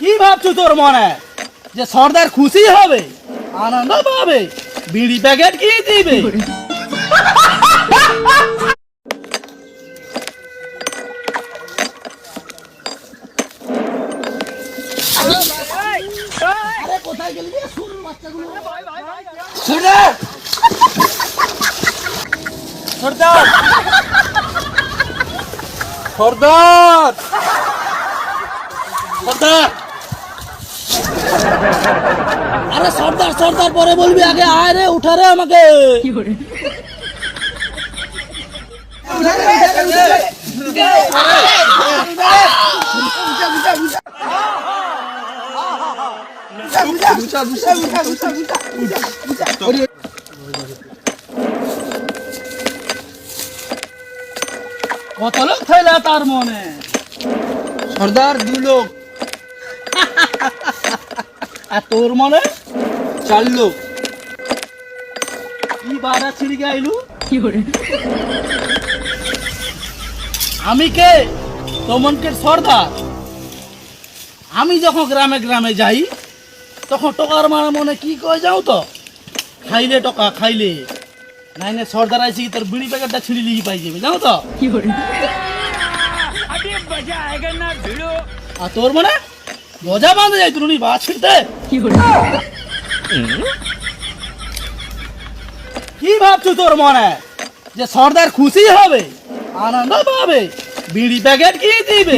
কি ভাবছ তোর মনে? যে সর্দার খুশি হবে, আনন্দ পাবে, বিড়ি প্যাকেট কি দিবে? সর্দার! সর্দার! আরে সর্দার সর্দার, পরে বলবি আগে আয় রে, উঠা রে আমাকে। কত লোক থাইলা তার মনে? সর্দার, দু লোক। আর তোর মনে? চার লোক। কি বাধা ছিড়ি গাইলু আমি কে? তোমনকে সর্দার। আমি যখন গ্রামে গ্রামে যাই তখন টকার মারা মনে কি কয়ে যাও তো? খাইলে টকা খাইলে। নাইনে সর্দার আইসি তোর বিড়ি প্যাকেটটা ছিঁড়ি লিখি পাই যাবে জানো তো? কি করে? আর তোর মানে? গজা বাঁধে যাই তুই বা ছিঁড়তে কি ভাবছ তোর মনে? যে সর্দার খুশি হবে আনন্দ পাবে বিড়ি প্যাকেট কি দিবে